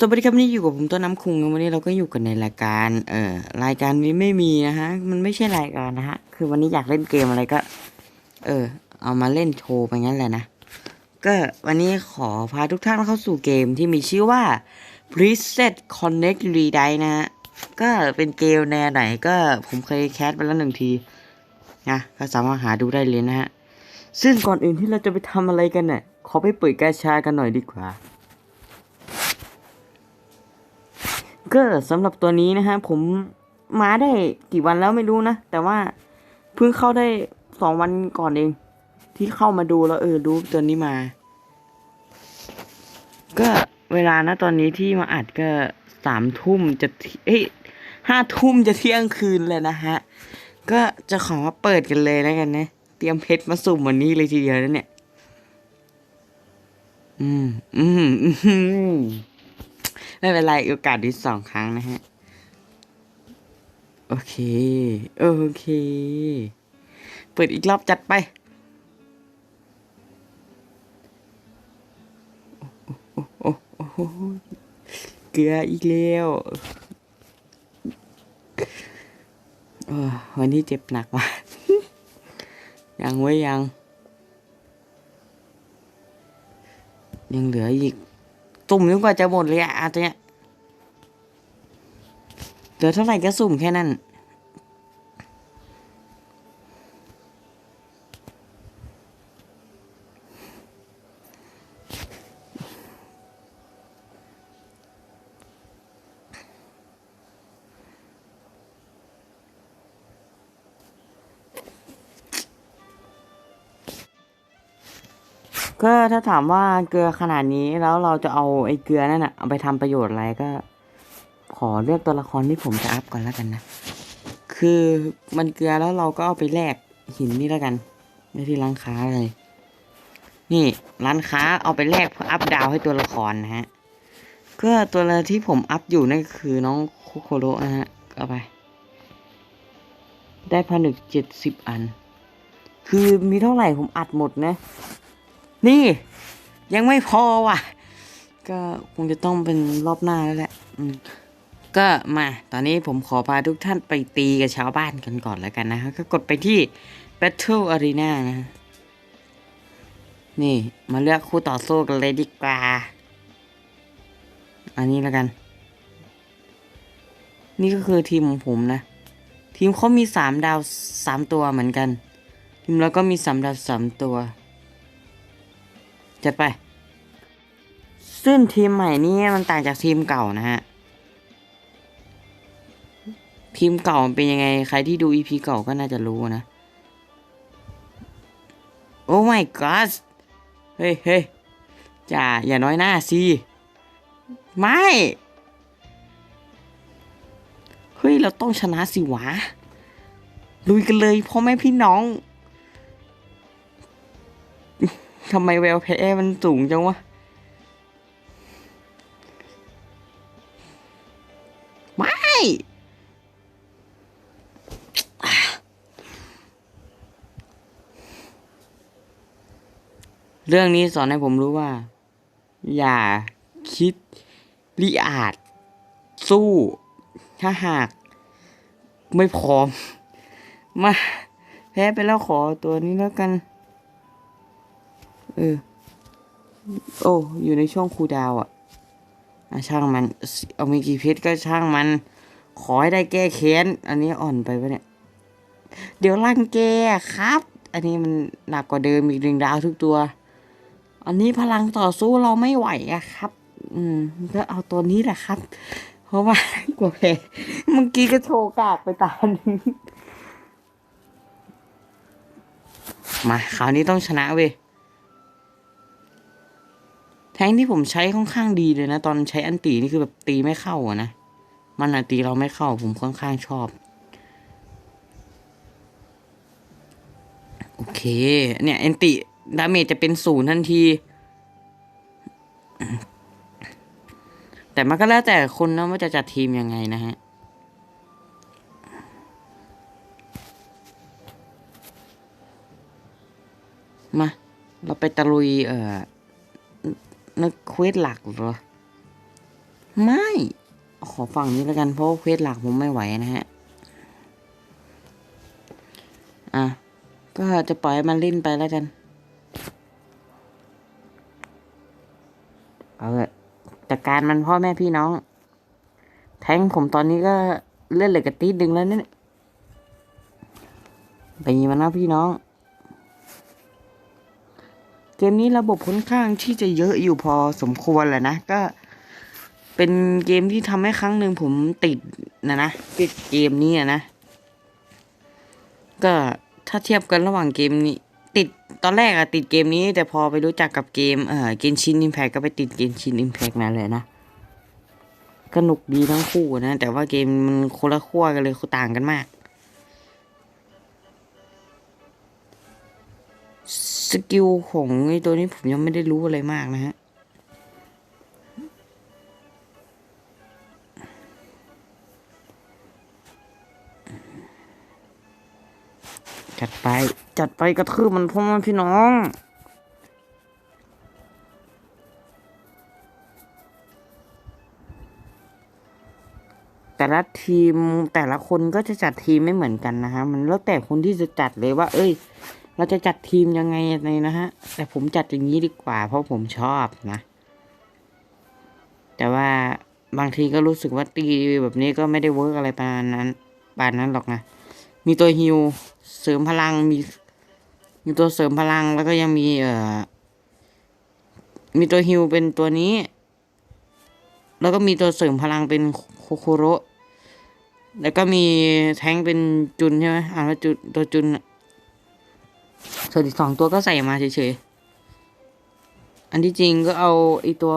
สวัสดีครับวันนี่อยู่กับผมต้นน้ำคุงวันนี้เราก็อยู่กันในรายการ เอ่อรายการนี้ไม่มีนะฮะ มันไม่ใช่รายการนะฮะ คือวันนี้อยากเล่นเกมอะไรก็ เออ เอามาเล่นโชว์ไปงั้นแหละนะ ก็วันนี้ขอพาทุกท่านเข้าสู่เกมที่มีชื่อว่า Preset Connect Redi นะฮะ ก็เป็นเกมแนวไหนก็ผมเคยแคสไปแล้วหนึ่งทีนะก็สามารถหาดูได้เลยนะฮะ ซึ่งก่อนอื่นที่เราจะไปทำอะไรกันเนี่ยขอไปเปิดกาชากันหน่อยดีกว่า ก็สำหรับตัวนี้นะฮะผมมาได้กี่วันแล้วไม่รู้นะ แต่ว่าเพิ่งเข้าได้สองวันก่อนเอง ที่เข้ามาดูแล้วเออดูตัวนี้มา ก็เวลานะตอนนี้ที่มาอัดก็สามทุ่มจะเที่เอ้ยห้าทุ่มจะเที่ยงคืนเลยนะฮะ ก็จะขอมาเปิดกันเลยแล้วกันนะ เตรียมเพชรมาสุ่มวันนี้เลยทีเดียวแล้วเนี่ย อืม อืมอืม ไม่เป็นไรโอกาสที่สองครั้งนะฮะ โอเค โอเค เปิดอีกรอบจัดไป โอ้โอ้โอ้โอ้เกลืออีกแล้ววันนี้เจ็บหนักว่ะ ยังไว้ยยัง ยังเหลืออีก สุ่มจนกว่าจะหมดเลยอะตัวเนี้ยเหลือเท่าไหร่ก็สุ่มแค่นั้น ก็ถ้าถามว่าเกลือขนาดนี้แล้วเราจะเอาไอ้เกลือนั่นอะเอาไปทำประโยชน์อะไรก็ ขอเลือกตัวละครที่ผมจะอัพก่อนแล้วกันนะ คือมันเกลือแล้วเราก็เอาไปแลกหินนี่แล้วกันในที่ร้านค้าเลย นี่ร้านค้าเอาไปแลกเพื่ออัพดาวให้ตัวละครนะฮะก็ตัวละที่ผมอัพอยู่นั่นคือน้องโคโคโรนะฮะเอาไป ได้ผนึกเจ็ดสิบอัน คือมีเท่าไหร่ผมอัดหมดนะ นี่ ยังไม่พอว่ะ ก็คงจะต้องเป็นรอบหน้าแล้วแหละก็มา ตอนนี้ผมขอพาทุกท่านไปตีกับชาวบ้านกันก่อนแล้วกันนะฮะก็กดไปที่ Battle Arena นะ นี่มาเลือกคู่ต่อสู้กันเลยดีกว่า อันนี้แล้วกัน นี่ก็คือทีมของผมนะ ทีมเขามีสามดาวสามตัวเหมือนกัน ทีมเราก็มีสามดาวสามตัว จัดไป ซึ่งทีมใหม่นี่มันต่างจากทีมเก่านะฮะ ทีมเก่าเป็นยังไง ใครที่ดู EP เก่าก็น่าจะรู้นะ โอ้ my god เฮ้ยเฮ้ยจ่าอย่าน้อยหน้าสิไม่เฮ้ย เราต้องชนะสิวะลุยกันเลยพ่อแม่พี่น้อง ทำไมแววแพ้มันสูงจังวะ ไม่ เรื่องนี้สอนให้ผมรู้ว่า อย่าคิดริอาจสู้ ถ้าหาก ไม่พร้อม มา แพ้ไปแล้วขอตัวนี้แล้วกัน เออ โอ้ อยู่ในช่วงคูดาวอะอะช่างมัน เอามีกี่เพชรก็ช่างมัน ขอให้ได้แก้แค้น อันนี้อ่อนไปปะเนี่ย เดี๋ยวร่างแกครับ อันนี้มันหนักกว่าเดิมอีกหนึ่งดาวทุกตัว อันนี้พลังต่อสู้เราไม่ไหวอะครับ อืมก็เอาตัวนี้แหละครับ เพราะว่ากลัวแพ้เมื่อกี้ก็โชว์กากไปตานึงมาคราวนี้ต้องชนะเว้ย แทงที่ผมใช้ค่อนข้างดีเลยนะ ตอนใช้อันตีนี่คือแบบตีไม่เข้าอะนะ มันอะตีเราไม่เข้าผมค่อนข้างชอบ โอเค เนี่ยอันติดาเมจจะเป็นศูนย์ทันที แต่มันก็แล้วแต่คนนะว่าจะจัดทีมยังไงนะฮะมา เราไปตะลุยเอ่อ นึกเควสหลักเหรอ ไม่ ขอฝั่งนี้แล้วกัน เพราะเควสหลักผมไม่ไหวนะฮะ อะ ก็จะปล่อยมันเล่นไปแล้วกัน เอาละจัดการมันพ่อแม่พี่น้อง แทงผมตอนนี้ก็เลื่อนเหล็กกระตีดดึงแล้วเนี่ยไปยิงมันนะพี่น้อง เกมนี้ระบบค่อนข้างที่จะเยอะอยู่พอสมควรแหละนะ ก็ เป็นเกมที่ทำให้ครั้งหนึ่งผมติดนะนะติดเกมนี้นะ ก็ถ้าเทียบกันระหว่างเกมนี้ ติดตอนแรกอะติดเกมนี้ แต่พอไปรู้จักกับเกมเออเกนชินอิมแพกก็ไปติดเกนชินอิมแพกมาเลยนะก็หนุกดีทั้งคู่นะ แต่ว่าเกมมันคนละขั้วกันเลยต่างกันมาก สกิลของไอ้ตัวนี้ผมยังไม่ได้รู้อะไรมากนะฮะจัดไป จัดไปกระทืบมันพ่อแม่พี่น้อง แต่ละทีมแต่ละคนก็จะจัดทีมไม่เหมือนกันนะฮะ มันแล้วแต่คนที่จะจัดเลยว่า เอ้ย เราจะจัดทีมยังไงในนะฮะ แต่ผมจัดอย่างนี้ดีกว่า เพราะผมชอบนะ แต่ว่าบางทีก็รู้สึกว่าตีแบบนี้ก็ไม่ได้เวิร์กอะไรปานนั้นปานนั้นหรอกนะ มีตัวฮิวเสริมพลังมี มีตัวเสริมพลังแล้วก็ยังมีเอ่อ มีตัวฮิวเป็นตัวนี้ แล้วก็มีตัวเสริมพลังเป็นโคโคโรแล้วก็มีแท้งเป็นจุนใช่ไหมอ่านว่าจุนตัวจุนอะ ส่วนอีกสองตัวก็ใส่มาเฉยๆ อันที่จริงก็เอาไอตัว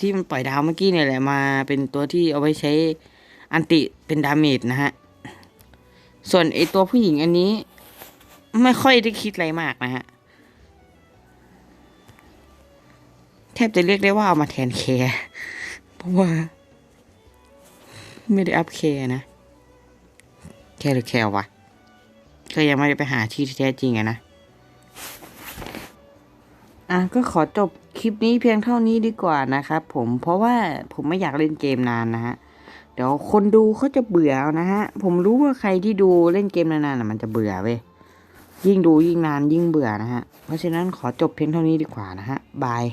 ที่มันปล่อยดาวเมื่อกี้เนี่ยแหละมาเป็นตัวที่เอาไว้ใช้อันติเป็นดาเมจนะฮะ ส่วนไอตัวผู้หญิงอันนี้ ไม่ค่อยได้คิดอะไรมากนะฮะ แทบจะเรียกได้ว่าเอามาแทนแคร์เพราะว่า ไม่ได้อัพแคร์นะ แคร์หรือแคร์วะก็ยังไม่ได้ไปหาที่แท้จริงอะนะ อะก็ขอจบคลิปนี้เพียงเท่านี้ดีกว่านะครับผมเพราะว่าผมไม่อยากเล่นเกมนานนะฮะเดี๋ยวคนดูเขาจะเบื่อนะฮะ ผมรู้ว่าใครที่ดูเล่นเกมนานๆน่ะมันจะเบื่อเว้ยยิ่งดูยิ่งนานยิ่งเบื่อนะฮะ เพราะฉะนั้นขอจบเพียงเท่านี้ดีกว่านะฮะบาย